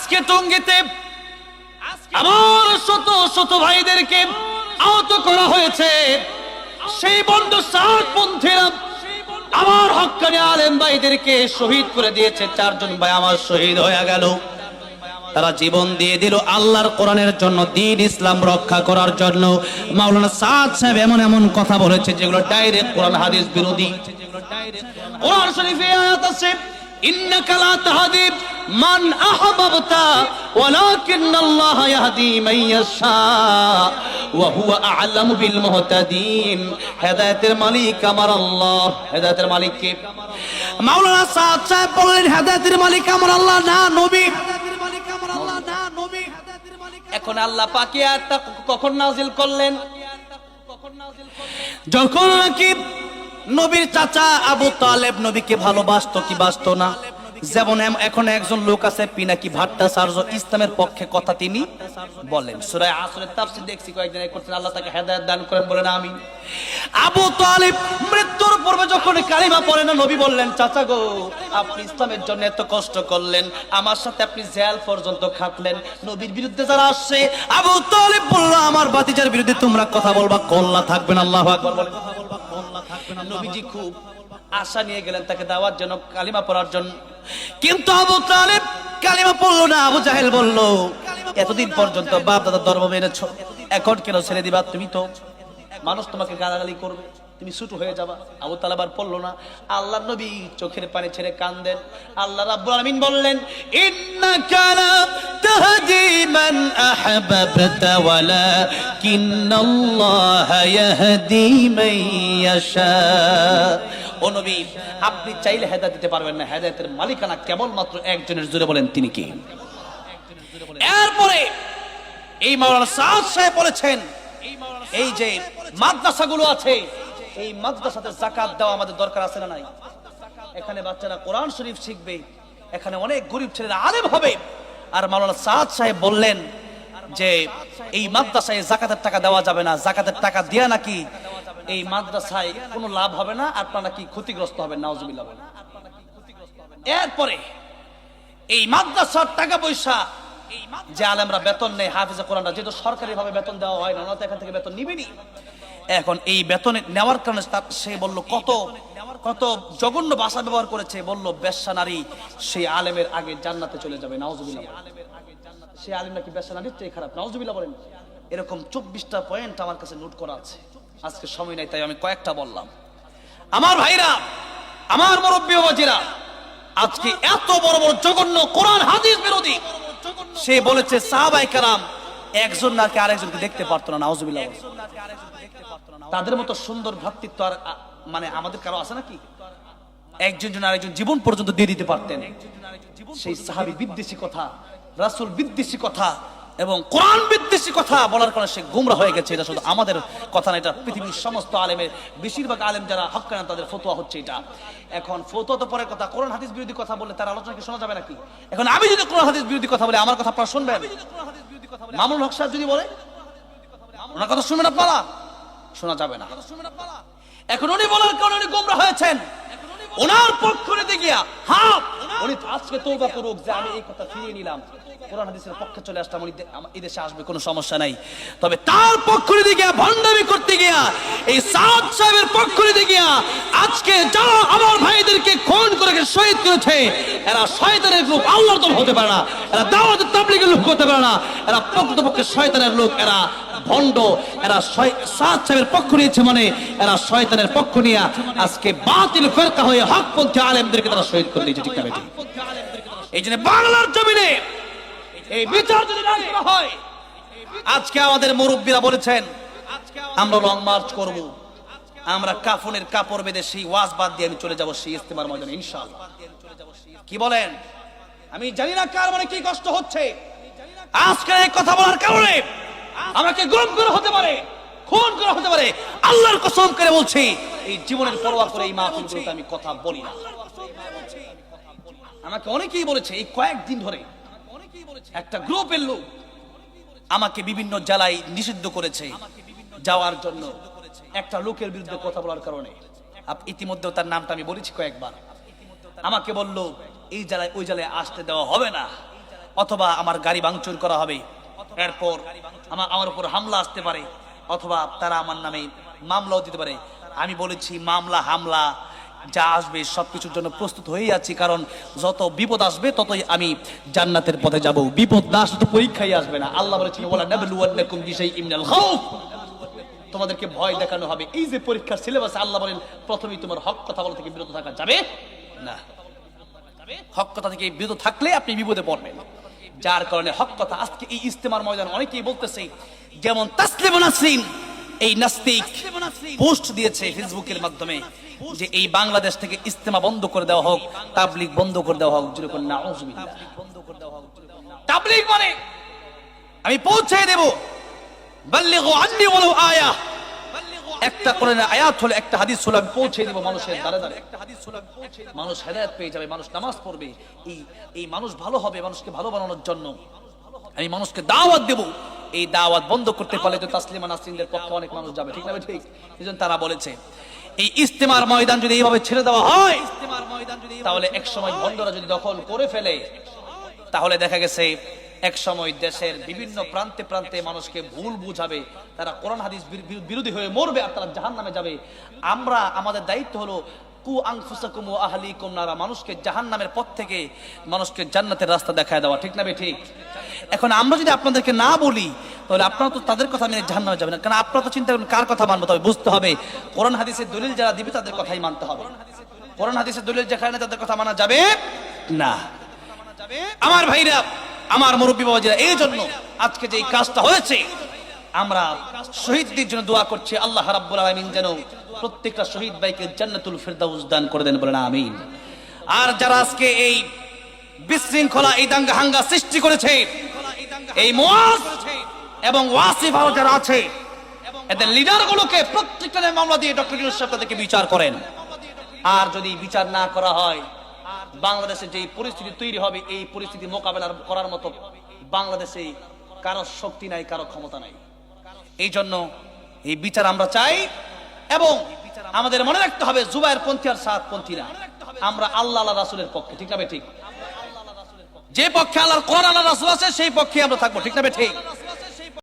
আজকে টঙ্গিতে আমার শত শত ভাইদেরকে আহত করা হয়েছে। সেই বন্ধু সাত পন্থীরা আমার হক্কানি আলেম ভাইদেরকে শহীদ করে দিয়েছে। চারজন ভাই আমার শহীদ হয়ে গেল। তারা জীবন দিয়ে দিল আল্লাহর কোরআনের জন্য, দিন ইসলাম রক্ষা করার জন্য। মাওলানা সাদ সাহেব এমন এমন কথা বলেছে যেগুলো ডাইরেক্ট কোরআন, হাদিস, বিরোধী। কোরআন শরীফে আয়াত আছে এখন আল্লাহ পাকে কখন নাজিল করলেন? যখন নাকি নবীর চাচা আবু তালেব নবীকে ভালোবাসত কি বাস্ত না? যেমন এখন একজন লোক আছে পিনাকি ভট্টাচার্য, ইসলামের পক্ষে কথা তিনি বলেন। সুরায় আসরের তাফসীর দেখছি, কয়েকদিন করছেন, আল্লাহ তাকে হেদায়েত দান করেন, বলেন আমি আবু তালেব মৃত্যুর পূর্বে যখন কালিমা পড়ে না, নবী বললেন, চাচা গো, আপনি ইসলামের জন্য এত কষ্ট করলেন, আমার সাথে আপনি জেল পর্যন্ত খাটলেন। নবীর বিরুদ্ধে যারা আসছে, আবু তালেব বলল, আমার বাতিজার বিরুদ্ধে তোমরা কথা বলবা, কল্লা থাকবেন, আল্লাহ আকবার। বলেন নবীজি খুব আশা নিয়ে গেলেন, তাকে দাওয়ার জন্য কালিমা পড়ার জন্য। কিন্তু আবু তালেব কালিমা পড়ল না, আবু জাহেল বলল, এতদিন পর্যন্ত বাপ দাদা ধর্ম মেনেছ, এখন কেন ছেড়ে দিবা তুমি তো? মানুষ তোমাকে গালাগালি করবে, তুমি ছুটু হয়ে যাবা। আবু তালেব আর পড়ল না। আল্লাহ নবী চোখের পানি ছেড়ে কান্দেন। আল্লাহ রাব্বুল আলামিন বললেন, ইন্নাকা লা তাহদি মান আহবাবতা ওয়ালাকিন্নাল্লাহা ইয়াহদি মান ইয়াশা। ও নবী, আপনি চাইলে হেদায়েত দিতে পারবেন না। হেদায়তের মালিকানা কেবলমাত্র একজনের জুড়ে বলেন, তিনি কি? এরপরে এই মাওলানা সাদ সাহেব বলেছেন, এই যে মাদ্রাসাগুলো আছে, এই মাদ্রাসাতে জাকাত দেওয়া আমাদের দরকার আছে না নাই? এখানে বাচ্চারা কোরআন শরীফ শিখবে, এখানে অনেক গরিব ছেলেরা আলেম হবে। আর মাওলানা সাদ সাহেব বললেন যে, এই মাদ্রাসায় জাকাতের টাকা দেওয়া যাবে না। জাকাতের টাকা দেয়া নাকি এই মাদ্রাসায় কোনো লাভ হবে না, আপনারা কি ক্ষতিগ্রস্ত হবেন? নাউজুবিল্লাহ বলেন। এরপরে, এই মাদ্রাসার টাকা পয়সা, যে আলেমরা বেতন নেই হাফিজে কোরআনরা, যেহেতু সরকারি ভাবে বেতন দেওয়া হয় না তো এখান থেকে বেতন নিবেনি এখন এই বেতন নেওয়ার কারণে সে বলল, কত কত জঘন্য ভাষা ব্যবহার করেছে। বলল, বেশ্যা নারী, সেই আলেমের আগে জান্নাতে চলে যাবে। নাউজুবিল্লাহ সে আলেম নাকি বেশ্যা নারীর চেয়ে খারাপ? নাউজুবিল্লাহ বলেন। এরকম চব্বিশটা পয়েন্ট আমার কাছে নোট করা আছে। আজকে সময় নাই, তাই আমি কয়েকটা বললাম। আমার ভাইরা, আমার মুরব্বী আজকে এত বড় বড় জঘন্য কোরআন, হাদিস বিরোধী, সে বলেছে সাহাবাই কারাম, একজন নাকি আরেকজনকে দেখতে পারতো না তাদের মতো সুন্দর ভ্রাতৃত্ব আর মানে আমাদের কারও আছে নাকি? একজন জন আরেকজন জীবন পর্যন্ত দিয়ে দিতে পারতেন। সেই সাহাবি বিদ্বেষী কথা, রাসূল বিদ্বেষী কথা এবং কোরআন বিদ্বেষী কথা বলার কারণে সে গুমরা হয়ে গেছে। এটা শুধু আমাদের কথা না, এটা পৃথিবীর সমস্ত আলেমের, বেশিরভাগ আলেম যারা হকান তাদের ফতোয়া হচ্ছে এটা। এখন ফতোয়া তো পরের কথা, কোরআন হাদিস বিরোধী কথা বললে তার আলোচনা কি শোনা যাবে নাকি? এখন আমি যদি কোরআন হাদিস বিরোধী কথা বলি, আমার কথা আপনারা শুনবেন? মামুন হক সাহেব যদি বলে, ওনার কথা শুনবেন আপনারা? শোনা যাবে না। এখন উনি বলার কারণে উনি গুমরা হয়েছেন। ওনার পক্ষ নিতে গিয়া হ্যাঁ উনি আজকে তৌবা করুক যে আমি এই কথা ফিরিয়ে নিলাম। কোরআন হাদিসের পক্ষে চলে আসলাম, উনি এই দেশে আসবে, কোনো সমস্যা নাই। তবে তার পক্ষ নিতে গিয়া, ভণ্ডামি করতে গিয়া, এই সাদ সাহেবের পক্ষ নিতে গিয়া, আজকে যারা আমার ভাইদেরকে খুন করে শহীদ করেছে, এরা শয়তানের লোক, আল্লাহর দল হতে পারে না। এরা দাওয়াতের তাবলিগের লোক হতে পারে না। এরা প্রকৃতপক্ষে শয়তানের লোক, এরা ভণ্ড, এরা সাদ সাহেবের পক্ষ নিয়েছে মানে এরা শয়তানের পক্ষ নিয়ে আজকে বাতিল ফেরকা হয়ে আলেমদেরকে তারা শহীদ করে দিয়েছে, ঠিক বেঠিক? এই জন্য বাংলার জমিনে এই বিচার যদি হয়, আজকে আমাদের মুরব্বীরা বলেছেন, আমরা লং মার্চ করব। আমরা কাফনের কাপড় বেঁধে সেই ওয়াজ বাদ দিয়ে আমি চলে যাব সেই ইস্তেমার ময়দানে কি বলেন? আমি জানি না কার মানে কি কষ্ট হচ্ছে। আজকে কথা বলার কারণে আমাকে গুম করা হতে পারে, খুন করা হতে পারে। আল্লাহর কসম করে বলছি, এই জীবনের পরোয়া করে এই মাহফিলগুলোতে আমি কথা বলি না। আমাকে অনেকেই বলেছে, এই কয়েকদিন ধরে একটা গ্রুপের লোক আমাকে বিভিন্ন জেলায় নিষিদ্ধ করেছে, যাওয়ার জন্য। একটা লোকের বিরুদ্ধে কথা বলার কারণে। ইতিমধ্যেও তার নামটা আমি বলেছি কয়েকবার। আমাকে বলল, এই জেলায় ওই জেলায় আসতে দেওয়া হবে না, অথবা আমার গাড়ি ভাঙচুর করা হবে। এরপর আমার আমার উপর হামলা আসতে পারে, অথবা তারা আমার নামে মামলাও দিতে পারে। আমি বলেছি, মামলা, হামলা, যা আসবে সব কিছুর জন্য প্রস্তুত হয়েই আছি, কারণ যত বিপদ আসবে, ততই আমি জান্নাতের পথে যাব। বিপদ না আসলে তো পরীক্ষাই আসবে না। আল্লাহ বলেছেন তোমাদেরকে ভয় দেখানো হবে। এই যে পরীক্ষার সিলেবাস আল্লাহ বলেন, প্রথমেই তোমার হক কথা বলা থেকে বিরত থাকা যাবে না। হক কথা থেকে বিরত থাকলে আপনি বিপদে পড়বেন। যার কারণে হক কথা আজকে এই ইস্তেমার ময়দান অনেকেই বলতেছে, যেমন তাসলিম এই নাস্তিক পোস্ট দিয়েছে ফেসবুকের মাধ্যমে যে এই বাংলাদেশ থেকে ইস্তেমা বন্ধ করে দেওয়া হোক তাবলিক বন্ধ করে দেওয়া হোক যেরকম তাবলিগ মানে আমি পৌঁছে দেব, বাল্লিগু আন্নি ওয়ালাউ আয়া একটা কোরআনের আয়াত হলে একটা হাদিস হলে আমি পৌঁছে দেব মানুষের দ্বারে দ্বারে। মানুষ হেদায়েত পেয়ে যাবে, মানুষ নামাজ পড়বে। এই এই মানুষ ভালো হবে মানুষকে ভালো বানানোর জন্য। আমি মানুষকে দাওয়াত দেব। এই দাওয়াত বন্ধ করতে পারলে তো তাসলিমা নাসরিনদের পক্ষে অনেক মানুষ যাবে। ঠিক না? ঠিক। এজন্য তারা বলেছে, এই ইস্তেমার ময়দান যদি এইভাবে ছেড়ে দেওয়া হয় ইস্তেমার ময়দান যদি তাহলে একসময় বন্ধরা যদি দখল করে ফেলে, তাহলে দেখা গেছে এক সময় দেশের বিভিন্ন প্রান্তে প্রান্তে মানুষকে ভুল বুঝাবে। তারা কোরআন, হাদিস বির- বির- বিরোধী হয়ে মরবে আর তারা জাহান নামে যাবে। আমরা, আমাদের দায়িত্ব হলো, কু আংফুসাকুম ও আহলিকুম নারা। মানুষকে জাহান নামের পথ থেকে মানুষকে জান্নাতের রাস্তা দেখায় দেওয়া। ঠিক না বে ঠিক। এখন আমরা যদি আপনাদেরকে না বলি, তাহলে আপনারা তো তাদের কথা মেনে জাহান নামে না। কারণ আপনারা তো চিন্তা করেন, কার কথা মানবো? তবে বুঝতে হবে, কোরআন, হাদিসের দলিল যারা দিবে, তাদের কথাই মানতে হবে। কোরআন, হাদিসের দলিল যেখানে তাদের কথা মানা যাবে না। আমার ভাইরা আমার মুরব্বী বাবাজিরা, এই জন্য আজকে যে কাজটা হয়েছে, আমরা শহীদদের জন্য দোয়া করছি, আল্লাহ রাব্বুল আলামিন যেন প্রত্যেকটা শহীদ ভাইকে জান্নাতুল ফেরদাউস দান করে দেন বলেন, আমিন। আর যারা আজকে এই বিশৃঙ্খলা, এই দাঙ্গা হাঙ্গা সৃষ্টি করেছে, এই মুয়াজ এবং ওয়াসিফ আরও যারা আছে, এদের লিডার গুলোকে প্রত্যেকটা মামলা দিয়ে ডক্টর সাহেব তাদেরকে বিচার করেন। আর যদি বিচার না করা হয় বাংলাদেশে যে পরিস্থিতি তৈরি হবে, এই পরিস্থিতি মোকাবেলা করার মতো বাংলাদেশে কারও শক্তি নাই, কারও ক্ষমতা নাই। এই জন্য এই বিচার আমরা চাই এবং আমাদের মনে রাখতে হবে, জুবাইর পন্থী আর পন্থী না আমরা আল্লাহ আল্লাহ রাসুলের পক্ষে, ঠিক না ঠিক? যে পক্ষে আল্লাহর কোরআন আল্লাহ রাসুল আছে, সেই পক্ষে আমরা থাকব, ঠিক না ঠিক?